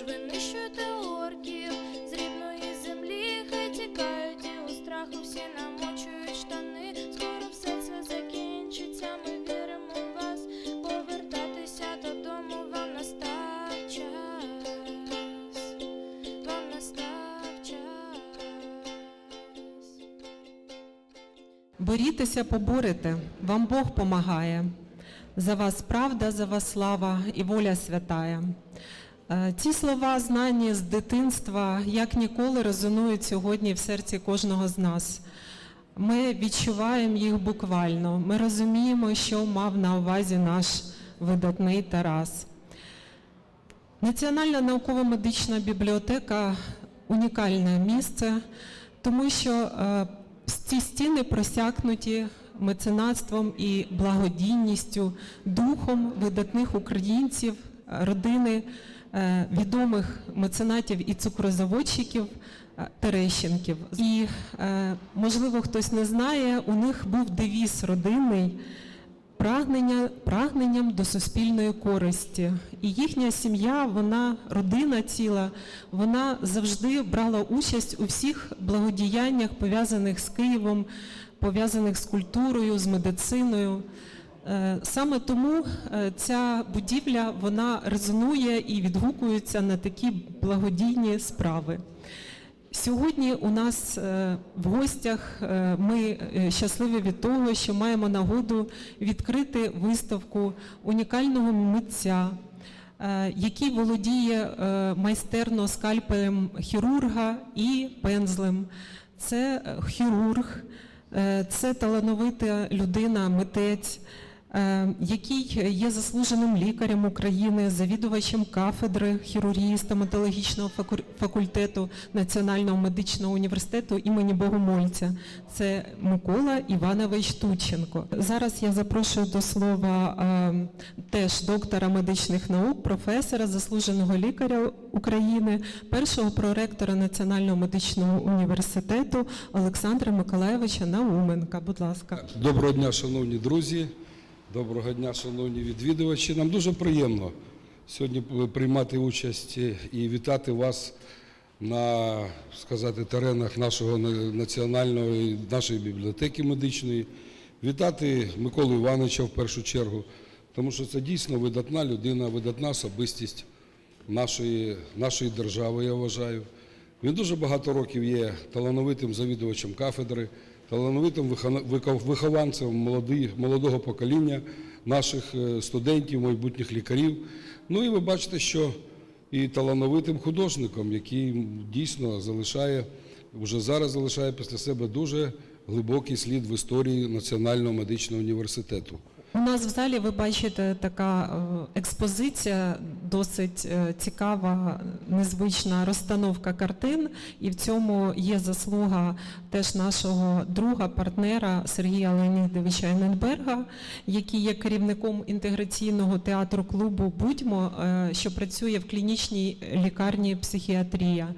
ж винищуєте орків з рідної землі, хай тікають і у страху всі намочують штани. Скоро все це закінчиться, ми віримо в вас. Повертатися додому вам настав час. Вам настав час. Борітеся, поборете, вам Бог помагає. За вас правда, за вас слава і воля святая. Е, Ці слова, знані з дитинства, як ніколи резонують сьогодні в серці кожного з нас. Ми відчуваємо їх буквально. Ми розуміємо, що мав на увазі наш видатний Тарас. Національна науково-медична бібліотека унікальне місце, тому що е, ці стіни просякнуті меценатством і благодійністю, духом видатних українців, родини відомих меценатів і цукрозаводчиків е, Терещенків. І, е, можливо, хтось не знає, у них був девіз родинний прагнення, прагненням до суспільної користі. І їхня сім'я, вона родина ціла, вона завжди брала участь у всіх благодіяннях, пов'язаних з Києвом, пов'язаних з культурою, з медициною. Е, Саме тому е, ця будівля вона резонує і відгукується на такі благодійні справи. Сьогодні у нас е, в гостях ми щасливі від того, що маємо нагоду відкрити виставку унікального митця, який володіє майстерно скальпелем хірурга і пензлем. Це хірург, це талановита людина, митець, який є заслуженим лікарем України, завідувачем кафедри хірургії стоматологічного факультету Національного медичного університету імені Богомольця. Це Микола Іванович Тученко. Зараз я запрошую до слова е, теж доктора медичних наук, професора, заслуженого лікаря України, першого проректора Національного медичного університету Олександра Миколаєвича Науменка. Будь ласка. Доброго дня, шановні друзі. Доброго дня, шановні відвідувачі. Нам дуже приємно сьогодні приймати участь і вітати вас на сказати, теренах нашого національної нашої бібліотеки медичної. Вітати Миколу Івановича в першу чергу, тому що це дійсно видатна людина, видатна особистість нашої, нашої держави, я вважаю. Він дуже багато років є талановитим завідувачем кафедри, талановитим вихованцем молодого покоління наших е, студентів, майбутніх лікарів. Ну і ви бачите, що і талановитим художником, який дійсно залишає, вже зараз залишає після себе дуже глибокий слід в історії Національного медичного університету. У нас в залі ви бачите така е, експозиція, досить е, цікава, незвична розстановка картин, і в цьому є заслуга теж нашого друга, партнера Сергія Леонідовича Ененберга, який є керівником інтеграційного театру клубу Будьмо, е, що працює в клінічній лікарні психіатрія.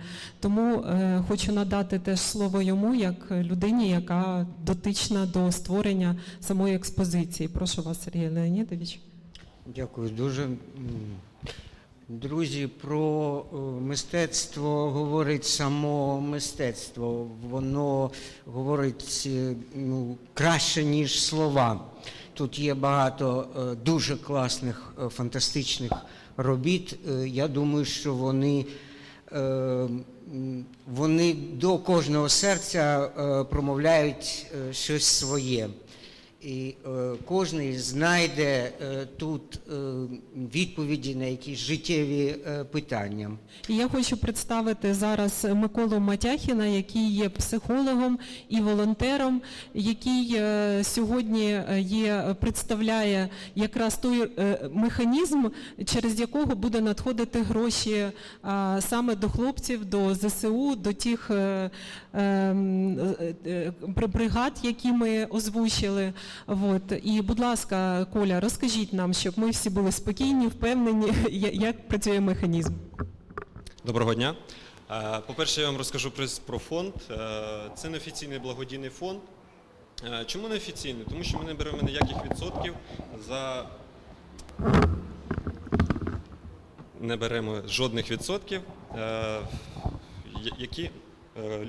Тому хочу надати теж слово йому як людині, яка дотична до створення самої експозиції. Прошу вас, Сергій Леонідович. Дякую дуже. Друзі, про е, мистецтво говорить само мистецтво. Воно говорить е, ну, краще, ніж слова. Тут є багато е, дуже класних, фантастичних робіт. Я думаю, що вони, вони до кожного серця промовляють щось своє. І е, кожен знайде е, тут е, відповіді на якісь життєві е, питання. Я хочу представити зараз Миколу Матяхіна, який є психологом і волонтером, який е, сьогодні е, є, представляє якраз той е, механізм, через якого буде надходити гроші а, саме до хлопців, до ЗСУ, до тих е, е, е, е, бригад, які ми озвучили. От. І, будь ласка, Коля, розкажіть нам, щоб ми всі були спокійні, впевнені, як працює механізм. Доброго дня. По-перше, я вам розкажу про- фонд. Це неофіційний благодійний фонд. Чому неофіційний? Тому що ми не беремо ніяких відсотків за не беремо жодних відсотків, які, е,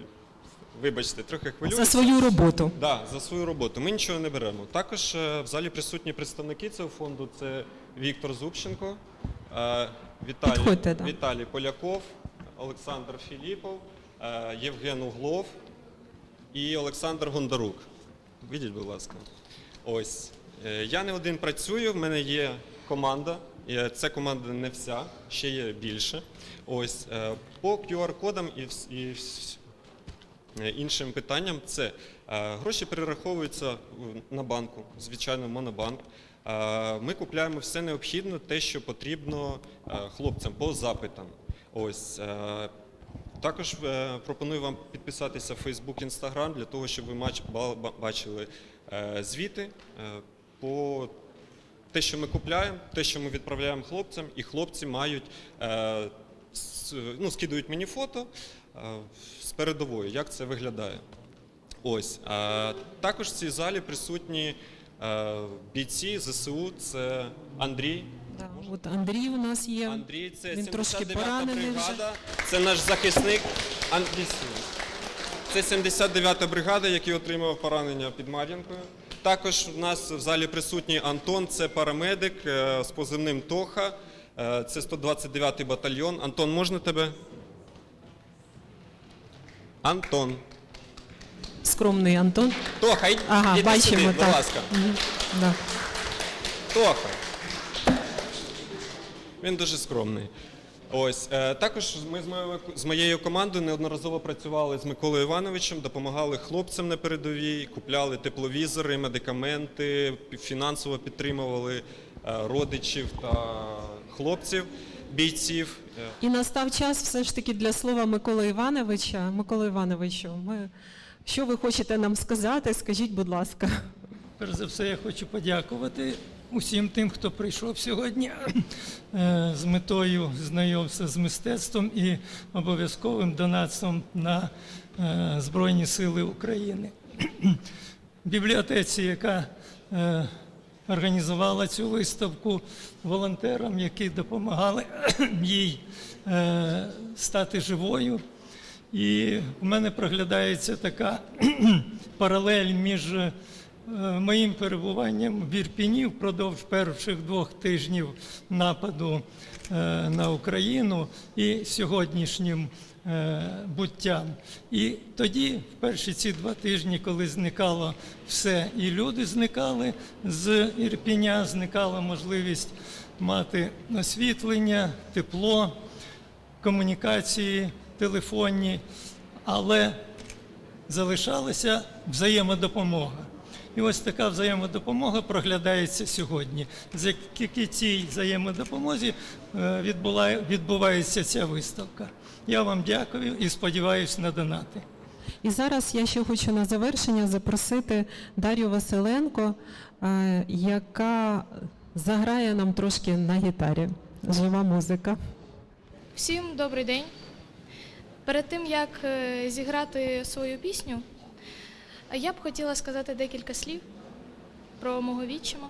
вибачте, трохи хвилююся. За свою роботу. Да, за свою роботу. Ми нічого не беремо. Також е, в залі присутні представники цього фонду. Це Віктор Зубченко, е, Віталій, Підходьте, да. Віталій Поляков, Олександр Філіпов, е, Євген Углов і Олександр Гондарук. Видіть, будь ласка. Ось. Е, Я не один працюю, в мене є команда. Е, Ця команда не вся, ще є більше. Ось е, по QR-кодам і, вс- і вс- Іншим питанням це е, гроші перераховуються на банку, звичайно, монобанк. Е, Ми купляємо все необхідне, те, що потрібно е, хлопцям по запитам. Ось е, також е, пропоную вам підписатися в Facebook, Instagram для того, щоб ви бачили е, звіти е, по те, що ми купляємо, те, що ми відправляємо хлопцям, і хлопці мають е, ну, скидують мені фото е, з передової, як це виглядає. Ось. Е, також в цій залі присутні е, бійці ЗСУ, це Андрій. Да, От Андрій у нас є. Андрій, це Він 79-та поранений вже. бригада, це наш захисник Андрій. Це 79-та бригада, який отримав поранення під Мар'їнкою. Також в нас в залі присутній Антон, це парамедик е, з позивним Тоха. Е, Це 129-й батальйон. Антон, можна тебе? Антон. Скромний Антон. Тоха, йди, Ага, іди бачимо, сюди, будь ласка. Мгм, Да. Тоха. Він дуже скромний. Ось е, також ми з моєю з моєю командою неодноразово працювали з Миколою Івановичем, допомагали хлопцям на передовій, купляли тепловізори, медикаменти, фінансово підтримували е, родичів та хлопців, бійців. І настав час все ж таки для слова Миколи Івановича. Микола Івановичу, ми... що ви хочете нам сказати? Скажіть, будь ласка. Перш за все, я хочу подякувати усім тим, хто прийшов сьогодні е, з метою знайомства з мистецтвом і обов'язковим донатством на е, Збройні Сили України. Бібліотеці, яка е, організувала цю виставку, волонтерам, які допомагали їй е, стати живою. І в мене проглядається така паралель між е, моїм перебуванням в Ірпіні впродовж перших двох тижнів нападу е, на Україну і сьогоднішнім буттям. І тоді, в перші ці два тижні, коли зникало все, і люди зникали з Ірпіня, зникала можливість мати освітлення, тепло комунікації телефонні, але залишалася взаємодопомога. І ось така взаємодопомога проглядається сьогодні. Завдяки цій взаємодопомозі е, відбула- відбувається ця виставка. Я вам дякую і сподіваюся на донати. І зараз я ще хочу на завершення запросити Дар'ю Василенко, е, яка заграє нам трошки на гітарі. Жива музика. Всім добрий день. Перед тим як е, зіграти свою пісню, е, я б хотіла сказати декілька слів про мого відчима.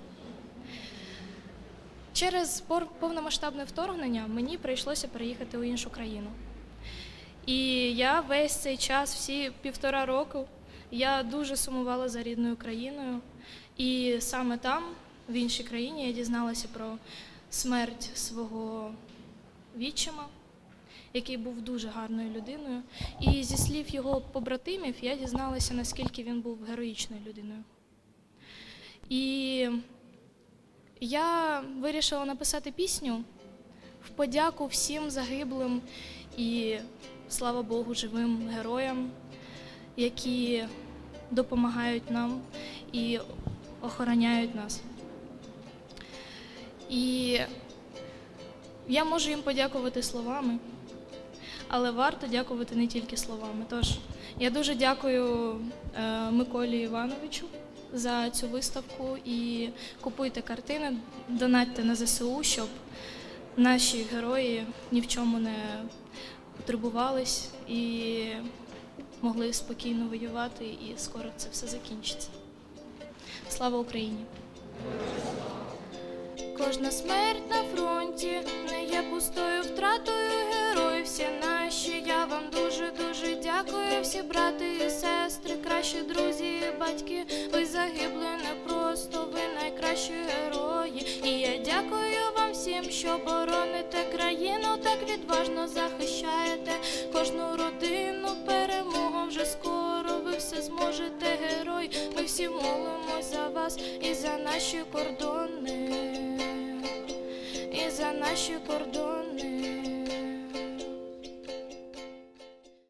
Через повномасштабне вторгнення мені прийшлося переїхати у іншу країну. І я весь цей час, всі півтора року, я дуже сумувала за рідною країною. І саме там, в іншій країні, я дізналася про смерть свого відчима, який був дуже гарною людиною. І зі слів його побратимів я дізналася, наскільки він був героїчною людиною. І я вирішила написати пісню в подяку всім загиблим і, слава Богу, живим героям, які допомагають нам і охороняють нас. І я можу їм подякувати словами, але варто дякувати не тільки словами. Тож я дуже дякую е, Миколі Івановичу за цю виставку і купуйте картини, донатьте на ЗСУ, щоб наші герої ні в чому не потребувались і могли спокійно воювати, і скоро це все закінчиться. Слава Україні! Кожна смерть на фронті не є пустою втратою. Всі наші, я вам дуже дуже дякую. Всі брати і сестри, кращі друзі і батьки. Ви загибли не просто, ви найкращі герої. І я дякую вам всім, що бороните країну, так відважно захищаєте кожну родину. Перемога вже скоро. Ви все зможете, герой. Ми всі молимось за вас і за наші кордони, і за наші кордони.